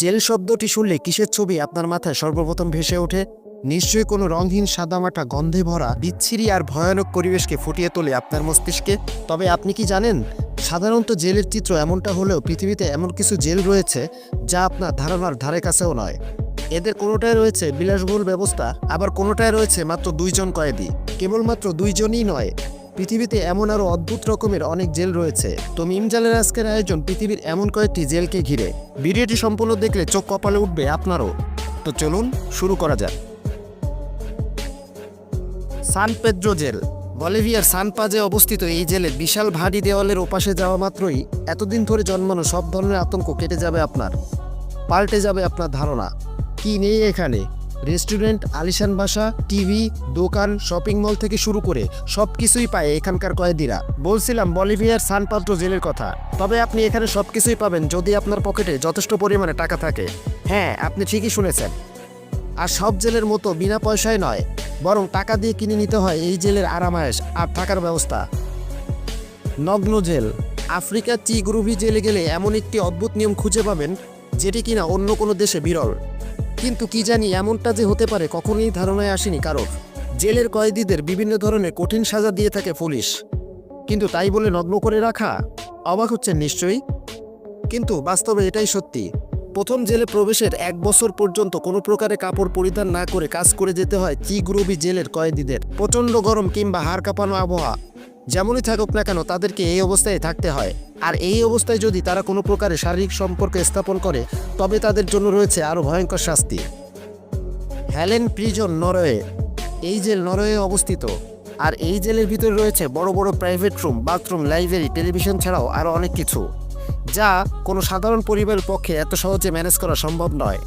Jail শব্দটি শুনলে কিসের ছবি আপনার মাথায় সর্বপ্রথম ভেসে ওঠে? নিশ্চয়ই কোনো রংহীন সাদামাটা গন্ধে ভরা, বিচ্ছিরি আর ভয়ানক পরিবেশকে ফুটিয়ে তোলে আপনার মস্তিষ্কে? তবে আপনি কি জানেন, সাধারণত জেলের চিত্র এমনটা হলেও পৃথিবীতে এমন কিছু জেল রয়েছে যা আপনার ধারণার ধারে কাছেও নয়। এদের কোনোটায় রয়েছে বিলাসবহুল ব্যবস্থা, আবার কোনোটায় রয়েছে মাত্র দুইজন কয়েদি। কেবলমাত্র দুইজনই নয় পৃথিবীতে এমন আরও অদ্ভুত রকমের অনেক জেল রয়েছে। তো মিমজালের আজকের আয়োজন পৃথিবীর এমন কয়েকটি জেলকে ঘিরে। ভিডিওটি সম্পূর্ণ দেখলে চোখ কপালে উঠবে আপনারও। তো চলুন শুরু করা যাক। San Pedro jail. বলিভিয়ার সান পাজে অবস্থিত এই জেলে বিশাল ভারী দেওয়ালের ওপাশে যাওয়া মাত্রই এতদিন ধরে জন্মানো সব ধরনের আতঙ্ক কেটে যাবে আপনার। পাল্টে যাবে আপনার ধারণা। কি নেই এখানে? রেস্টুরেন্ট, আলিশান বাসা, টিভি, দোকান, শপিং মল থেকে শুরু করে সব কিছুই পায় এখানকার কয়েদিরা। বলছিলাম, বলিভিয়ার সান পাদ্রো জেলের কথা। তবে আপনি এখানে সব কিছুই পাবেন যদি আপনার পকেটে যথেষ্ট পরিমাণে টাকা থাকে। হ্যাঁ আপনি ঠিকই শুনেছেন। আর সব জেলের মতো বিনা পয়সায় নয়, বরং টাকা দিয়ে কিনে নিতে হয় এই জেলের আরামায়েশ আর থাকার ব্যবস্থা। নগ্ন জেল। আফ্রিকার চি গ্রুভি জেলে গেলে এমন একটি অদ্ভুত নিয়ম খুঁজে পাবেন, যেটি কিনা অন্য কোনো দেশে বিরল। কিন্তু কি জানি এমনটা যে হতে পারে, কখনোই ধারণায় আসেনি কারোর। জেলের কয়েদিদের বিভিন্ন ধরনের কঠিন সাজা দিয়ে থাকে পুলিশ। কিন্তু তাই বলে নগ্ন করে রাখা? অবাক হচ্ছেন নিশ্চয়ই? কিন্তু বাস্তবে এটাই সত্যি। প্রথম জেলে প্রবেশের এক বছর পর্যন্ত কোনো প্রকারে কাপড় পরিধান না করে কাজ করে যেতে হয় চিগ্রুবি জেলের কয়েদিদের। প্রচণ্ড গরম কিংবা হাড় কাঁপানো আবহাওয়া। যেমনই থাকুক না কেন, তাদেরকে এই অবস্থায় থাকতে হয়। আর এই অবস্থায় যদি তারা কোনো প্রকারে শারীরিক সম্পর্ক স্থাপন করে, তবে তাদের জন্য রয়েছে আরও ভয়ঙ্কর শাস্তি। Halden prison Norway. এই জেল নরওয়ে অবস্থিত। আর এই জেলের ভিতরে রয়েছে বড় বড় private room, bathroom, library, television ছাড়াও আরও অনেক কিছু, যা কোনো সাধারণ পরিবারের পক্ষে এত সহজে ম্যানেজ করা সম্ভব নয়।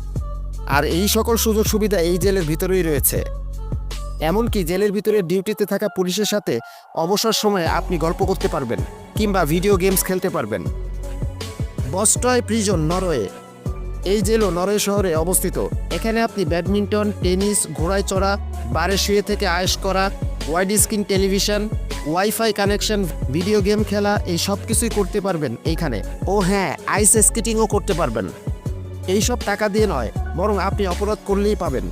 আর এই সকল সুযোগ সুবিধা এই জেলের ভিতরেই রয়েছে। এমনকি জেলের ভিতরে ডিউটিতে থাকা পুলিশের সাথে অবসর সময়ে আপনি গল্প করতে পারবেন, কিংবা ভিডিও গেমস খেলতে পারবেন। Bastoy prison Norway. এই জেলও নরওয়ে শহরে অবস্থিত। এখানে আপনি ব্যাডমিন্টন, টেনিস ঘোড়ায় চড়া বারে শুয়ে থেকে আয়েশ করা, wide screen television, wifi connection, video game খেলা, এই সব কিছুই করতে পারবেন এইখানে। ও হ্যাঁ আইস স্কেটিংও করতে পারবেন। এইসব টাকা দিয়ে নয়, বরং আপনি অপরাধ করলেই পাবেন।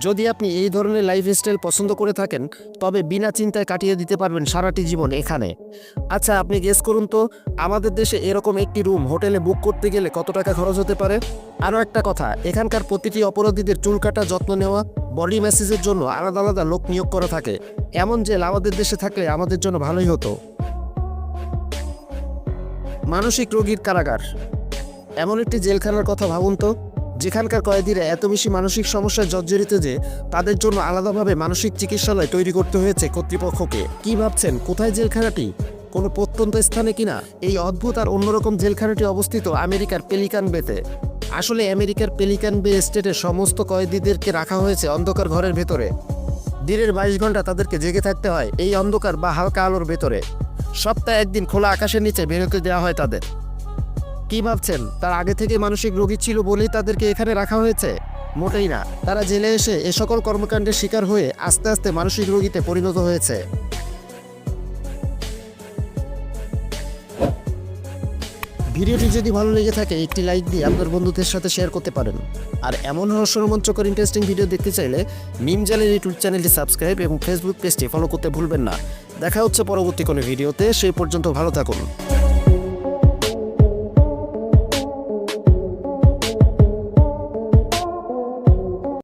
যদি আপনি এই ধরনের লাইফস্টাইল পছন্দ করে থাকেন, তবে বিনা চিন্তায় কাটিয়ে দিতে পারবেন সারাটি জীবন এখানে। আচ্ছা আপনি গেস করুন তো, আমাদের দেশে এরকম একটি রুম হোটেলে বুক করতে গেলে কত টাকা খরচ হতে পারে? আরও একটা কথা, এখানকার প্রতিটি অপরাধীদের চুল কাটা, যত্ন নেওয়া বডি ম্যাসেজের জন্য আলাদা আলাদা লোক নিয়োগ করা থাকে। এমন জেল আমাদের দেশে থাকলে আমাদের জন্য ভালোই হতো। মানসিক রোগীর কারাগার। এমন একটি জেলখানার কথা ভাবুন তো। যেখানকার কয়েদিরা এত বেশি মানসিক সমস্যায় জর্জরিত যে তাদের জন্য আলাদাভাবে মানসিক চিকিৎসালয় তৈরি করতে হয়েছে কর্তৃপক্ষকে। কি ভাবছেন? কোথায় জেলখানাটি? কোনো প্রত্যন্ত স্থানে কিনা? এই অদ্ভুত আর অন্যরকম জেলখানাটি অবস্থিত আমেরিকার পেলিকান বেতে। আসলে আমেরিকার পেলিকান বে স্টেটের সমস্ত কয়েদিদেরকে রাখা হয়েছে অন্ধকার ঘরের ভেতরে। দিনের বাইশ ঘণ্টা তাদেরকে জেগে থাকতে হয় এই অন্ধকার বা হালকা আলোর ভেতরে। সপ্তাহে একদিন খোলা আকাশের নিচে বেরোতে দেওয়া হয় তাদের। কি ভাবছেন? তার আগে থেকে মানসিক রোগী ছিল বলেই তাদেরকে এখানে রাখা হয়েছে। মোটেই না। তারা জেলে এসে এ সকল কর্মকাণ্ডের শিকার হয়ে আস্তে আস্তে মানসিক রোগীতে পরিণত হয়েছে। ভিডিওটি যদি ভালো লেগে থাকে, একটি লাইক দিয়ে আপনার বন্ধুদের সাথে শেয়ার করতে পারেন। আর এমন রহস্য রোমাঞ্চকর ইন্টারেস্টিং ভিডিও দেখতে চাইলে মিম জালের ইউটিউব চ্যানেলটি সাবস্ক্রাইব এবং ফেসবুক পেজটি ফলো করতে ভুলবেন না। দেখা হচ্ছে পরবর্তী কোনো ভিডিওতে, সেই পর্যন্ত ভালো থাকুন।